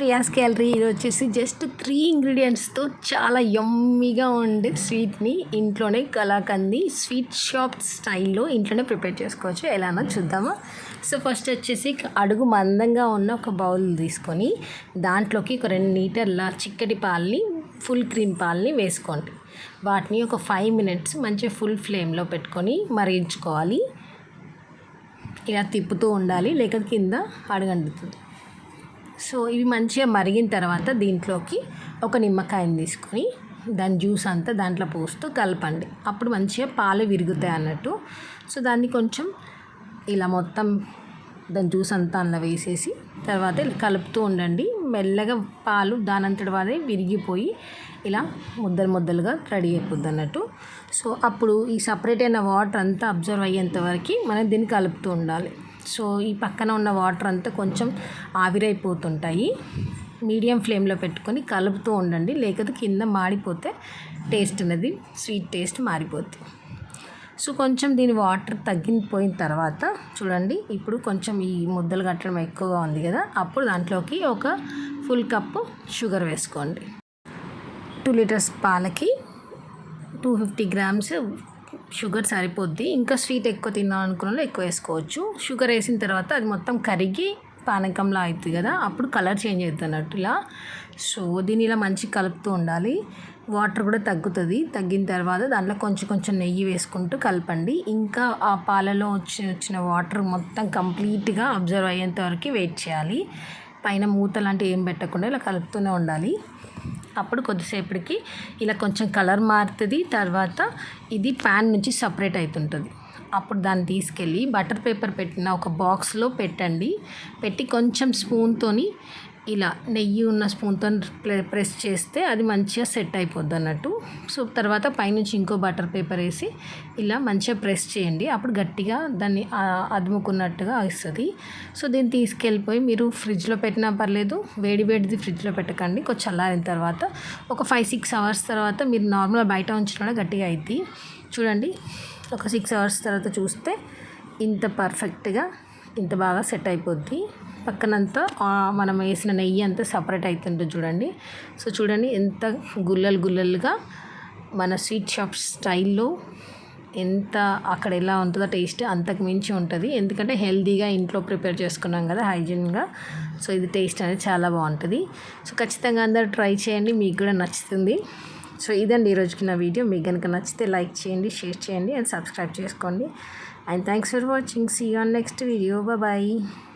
Priya's calorie ఇది వచ్చేసి just three ఇంగ్రీడియంట్స్తో చాలా యమ్మీగా ఉండే స్వీట్ని ఇంట్లోనే కలాకంది స్వీట్ షాప్ స్టైల్లో ఇంట్లోనే ప్రిపేర్ చేసుకోవచ్చు. ఎలానో చూద్దామా? సో ఫస్ట్ వచ్చేసి అడుగు మందంగా ఉన్న ఒక బౌల్ తీసుకొని దాంట్లోకి ఒక రెండు లీటర్ల చిక్కటి పాలని ఫుల్ క్రీమ్ పాలని వేసుకోండి. వాటిని ఒక ఫైవ్ మినిట్స్ మంచిగా ఫుల్ ఫ్లేమ్లో పెట్టుకొని మరిగించుకోవాలి. ఇలా తిప్పుతూ ఉండాలి లేక కింద అడగండుతుంది సో ఇవి మంచిగా మరిగిన తర్వాత దీంట్లోకి ఒక నిమ్మకాయని తీసుకొని దాని జ్యూస్ అంతా దాంట్లో పోస్తూ కలపండి. అప్పుడు మంచిగా పాలు విరుగుతాయి అన్నట్టు. సో దాన్ని కొంచెం ఇలా మొత్తం దాని జ్యూస్ అంతా అందులో వేసేసి తర్వాత ఇలా కలుపుతూ ఉండండి. మెల్లగా పాలు దానంతటి వారే విరిగిపోయి ఇలా ముద్దలు ముద్దలుగా రెడీ అయిపోద్ది అన్నట్టు. సో అప్పుడు ఈ సపరేట్ అయిన వాటర్ అంతా అబ్జర్వ్ అయ్యేంత వరకు మనం దీన్ని కలుపుతూ ఉండాలి. సో ఈ పక్కన ఉన్న వాటర్ అంతా కొంచెం ఆవిరైపోతుంటాయి. మీడియం ఫ్లేమ్లో పెట్టుకొని కలుపుతూ ఉండండి. లేకపోతే కింద మాడిపోతే టేస్ట్ అనేది స్వీట్ టేస్ట్ మారిపోతుంది సో కొంచెం దీని వాటర్ తగ్గిపోయిన తర్వాత చూడండి ఇప్పుడు కొంచెం ఈ ముద్దలు కట్టడం ఎక్కువగా ఉంది కదా అప్పుడు దాంట్లోకి ఒక ఫుల్ కప్పు షుగర్ వేసుకోండి. టూ లీటర్స్ పాలకి టూ ఫిఫ్టీ గ్రామ్స్ షుగర్ సరిపోద్ది. ఇంకా స్వీట్ ఎక్కువ తిన్నాం అనుకున్న ఎక్కువ వేసుకోవచ్చు. షుగర్ వేసిన తర్వాత అది మొత్తం కరిగి పానకంలా అవుతుంది కదా అప్పుడు కలర్ చేంజ్ అవుతుంది అన్నట్టు ఇలా. సో దీని ఇలా మంచి కలుపుతూ ఉండాలి. వాటర్ కూడా తగ్గుతుంది. తగ్గిన తర్వాత దాంట్లో కొంచెం కొంచెం నెయ్యి వేసుకుంటూ కలపండి. ఇంకా ఆ పాలలో వచ్చి వచ్చిన వాటర్ మొత్తం కంప్లీట్గా అబ్జర్వ్ అయ్యేంత వరకు వెయిట్ చేయాలి. పైన మూత లాంటివి ఏం పెట్టకుండా ఇలా కలుపుతూనే ఉండాలి. అప్పుడు కొద్దిసేపటికి ఇలా కొంచెం కలర్ మారుతుంది తర్వాత ఇది ప్యాన్ నుంచి సపరేట్ అవుతుంటుంది అప్పుడు దాన్ని తీసుకెళ్ళి బటర్ పేపర్ పెట్టిన ఒక బాక్స్లో పెట్టండి. పెట్టి కొంచెం స్పూన్తోని ఇలా నెయ్యి ఉన్న స్పూన్తో ప్రెస్ చేస్తే అది మంచిగా సెట్ అయిపోద్ది అన్నట్టు. సో తర్వాత పైనుంచి ఇంకో బటర్ పేపర్ వేసి ఇలా మంచిగా ప్రెస్ చేయండి. అప్పుడు గట్టిగా దాన్ని అదుముకున్నట్టుగా వస్తుంది సో దీన్ని తీసుకెళ్ళిపోయి మీరు ఫ్రిడ్జ్లో పెట్టినా పర్లేదు వేడి వేడిది ఫ్రిడ్జ్లో పెట్టకండి. కొంచెం చల్లారిన తర్వాత ఒక ఫైవ్ సిక్స్ అవర్స్ తర్వాత మీరు నార్మల్ బయట ఉంచడం గట్టిగా అవుతుంది చూడండి ఒక సిక్స్ అవర్స్ తర్వాత చూస్తే ఇంత పర్ఫెక్ట్గా ఇంత బాగా సెట్ అయిపోద్ది. పక్కనంతా మనం వేసిన నెయ్యి అంతా సపరేట్ అవుతుంటుంది చూడండి. సో చూడండి ఎంత గుల్లలు గుల్లలుగా మన స్వీట్ షాప్ స్టైల్లో ఎంత అక్కడ ఎలా ఉంటుందో టేస్ట్ అంతకు మించి ఉంటుంది. ఎందుకంటే హెల్తీగా ఇంట్లో ప్రిపేర్ చేసుకున్నాం కదా హైజీన్గా. సో ఇది టేస్ట్ అనేది చాలా బాగుంటుంది. సో ఖచ్చితంగా అందరు ట్రై చేయండి మీకు కూడా నచ్చుతుంది. సో ఇదండి ఈరోజుకి నా వీడియో. మీకు కనుక నచ్చితే లైక్ చేయండి షేర్ చేయండి అండ్ సబ్స్క్రైబ్ చేసుకోండి. and thanks for watching. See you on next video. Bye bye